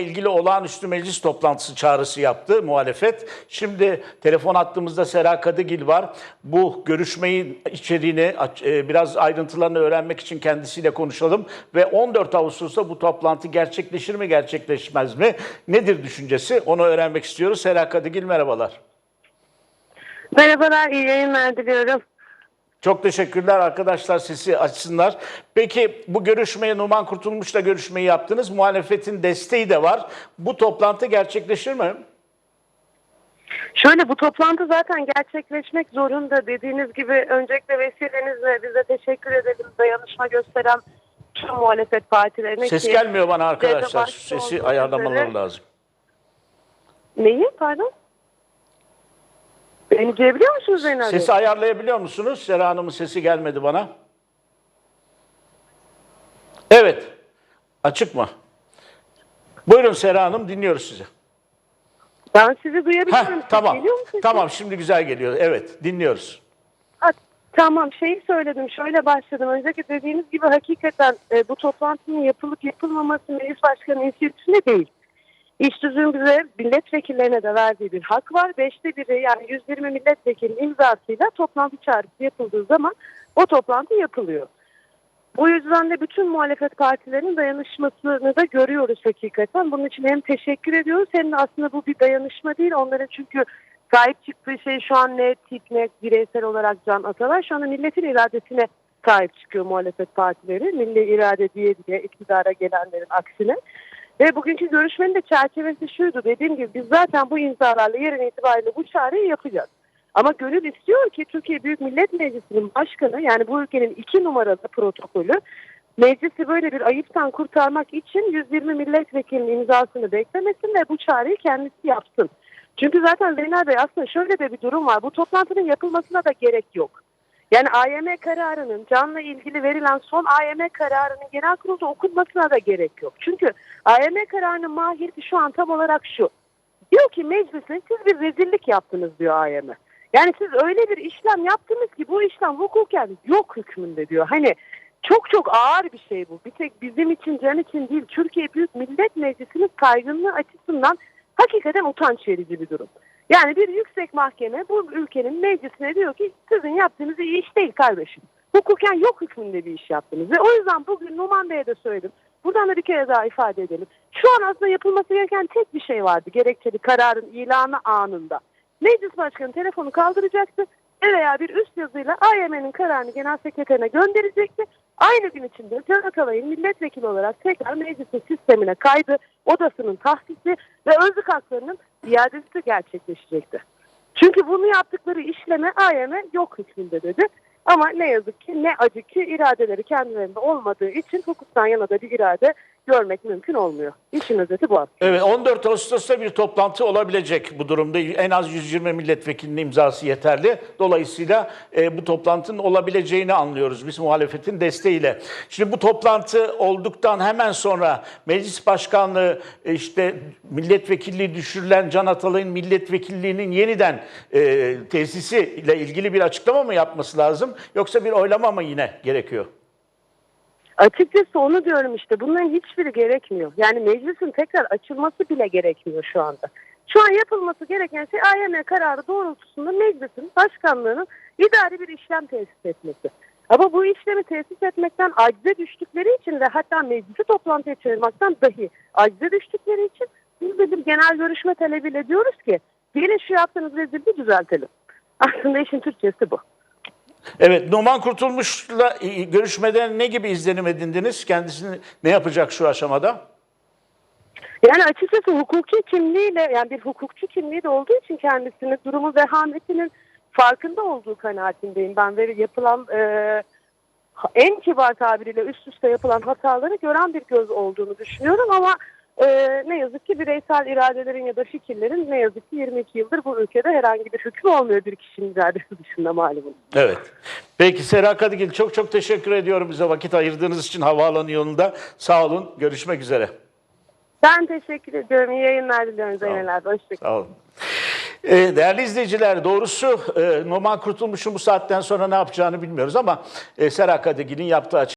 ilgili olağanüstü meclis toplantısı çağrısı yaptı muhalefet. Şimdi telefon attığımızda Sera Kadıgil var. Bu görüşmeyi içeriğini e, biraz ayrıntılarını öğrenmek için kendisiyle konuşalım ve 14 Ağustos'ta bu toplantı gerçekleşir mi gerçekleşmez mi? Nedir düşüncesi? Onu öğrenmek istiyoruz. Sera Kadıgil merhabalar. Merhabalar, iyi yayınlar diliyorum. Çok teşekkürler arkadaşlar sesi açsınlar. Peki bu görüşmeyi Numan Kurtulmuş'la görüşmeyi yaptınız. Muhalefetin desteği de var. Bu toplantı gerçekleşir mi? Şöyle bu toplantı zaten gerçekleşmek zorunda. Dediğiniz gibi öncelikle vesilenizle bize teşekkür edelim. Dayanışma gösteren tüm muhalefet partilerine Ses ki... gelmiyor bana arkadaşlar. Sesi ayarlamaları üzere- lazım. Neyi pardon? Beni duyabiliyor musunuz Zeynep? Sesi ayarlayabiliyor musunuz? Sera Hanım'ın sesi gelmedi bana. Evet. Açık mı? Buyurun Sera Hanım dinliyoruz sizi. Ben sizi duyabiliyorum. Heh, Siz tamam. Geliyor mu sesim? Tamam şimdi güzel geliyor. Evet dinliyoruz. Ha, tamam şeyi söyledim şöyle başladım. Önceki dediğiniz gibi hakikaten e, bu toplantının yapılıp yapılmaması meclis başkanı inisiyatifinde değil. İş düzüğün bize milletvekillerine de verdiği bir hak var. Beşte biri yani 120 milletvekili imzasıyla toplantı çağrısı yapıldığı zaman o toplantı yapılıyor. Bu yüzden de bütün muhalefet partilerinin dayanışmasını da görüyoruz hakikaten. Bunun için hem teşekkür ediyoruz hem de aslında bu bir dayanışma değil. Onların çünkü sahip çıktığı şey şu an ne tip ne bireysel olarak Can Atalar. Şu anda milletin iradesine sahip çıkıyor muhalefet partileri. Milli irade diye diye iktidara gelenlerin aksine. Ve bugünkü görüşmenin de çerçevesi şuydu. Dediğim gibi biz zaten bu imzalarla yarın itibariyle bu çağrıyı yapacağız. Ama gönül istiyor ki Türkiye Büyük Millet Meclisi'nin başkanı yani bu ülkenin iki numaralı protokolü meclisi böyle bir ayıptan kurtarmak için 120 milletvekilinin imzasını beklemesin ve bu çağrıyı kendisi yapsın. Çünkü zaten Zeynel Bey aslında şöyle de bir durum var. Bu toplantının yapılmasına da gerek yok. Yani AYM kararının canla ilgili verilen son AYM kararının genel kurulda okunmasına da gerek yok. Çünkü AYM kararının mahiyeti şu an tam olarak şu. Diyor ki meclise siz bir rezillik yaptınız diyor AYM. Yani siz öyle bir işlem yaptınız ki bu işlem hukuken yok hükmünde diyor. Hani çok çok ağır bir şey bu. Bir tek bizim için can için değil Türkiye Büyük Millet Meclisi'nin saygınlığı açısından hakikaten utanç verici bir durum. Yani bir yüksek mahkeme bu ülkenin meclisine diyor ki sizin yaptığınız iyi iş değil kardeşim. Hukuken yok hükmünde bir iş yaptınız. Ve o yüzden bugün Numan Bey'e de söyledim. Buradan da bir kere daha ifade edelim. Şu an aslında yapılması gereken tek bir şey vardı. Gerekçeli kararın ilanı anında. Meclis başkanı telefonu kaldıracaktı ve veya bir üst yazıyla AYM'nin kararını genel sekreterine gönderecekti. Aynı gün içinde Can Atalay'ın milletvekili olarak tekrar meclisin sistemine kaydı, odasının tahsisi ve özlük haklarının iadesi gerçekleşecekti. Çünkü bunu yaptıkları işleme AYM yok hükmünde dedi. Ama ne yazık ki ne acı ki iradeleri kendilerinde olmadığı için hukuktan yana da bir irade görmek mümkün olmuyor. İşin özeti bu aslında. Evet 14 Ağustos'ta bir toplantı olabilecek bu durumda. En az 120 milletvekilinin imzası yeterli. Dolayısıyla e, bu toplantının olabileceğini anlıyoruz biz muhalefetin desteğiyle. Şimdi bu toplantı olduktan hemen sonra meclis başkanlığı e, işte milletvekilliği düşürülen Can Atalay'ın milletvekilliğinin yeniden e, tesisiyle ilgili bir açıklama mı yapması lazım? Yoksa bir oylama mı yine gerekiyor? Açıkçası onu diyorum işte. Bunların hiçbiri gerekmiyor. Yani meclisin tekrar açılması bile gerekmiyor şu anda. Şu an yapılması gereken şey AYM kararı doğrultusunda meclisin başkanlığının idari bir işlem tesis etmesi. Ama bu işlemi tesis etmekten acize düştükleri için ve hatta meclisi toplantıya çağırmaktan dahi acize düştükleri için biz bir genel görüşme talebiyle diyoruz ki gelin şu yaptığınız rezilliği düzeltelim. Aslında işin Türkçesi bu. Evet, Numan Kurtulmuş'la e, görüşmeden ne gibi izlenim edindiniz? Kendisini ne yapacak şu aşamada? Yani açıkçası hukuki kimliğiyle yani bir hukukçu kimliği de olduğu için kendisinin durumu vehametinin farkında olduğu kanaatindeyim ben ve yapılan e, en kibar tabiriyle üst üste yapılan hataları gören bir göz olduğunu düşünüyorum ama e, ne yazık ki bireysel iradelerin ya da fikirlerin ne yazık ki 22 yıldır bu ülkede herhangi bir hükmü olmuyor bir kişinin iradesi dışında malumunuz. Evet. Peki Sera Kadıgil çok çok teşekkür ediyorum bize vakit ayırdığınız için havaalanı yolunda. Sağ olun. Görüşmek üzere. Ben teşekkür ediyorum. İyi yayınlar diliyorum Zeynel abi. Hoşçakalın. Sağ olun. Ee, değerli izleyiciler doğrusu e, Numan Kurtulmuş'un bu saatten sonra ne yapacağını bilmiyoruz ama e, Sera Kadıgil'in yaptığı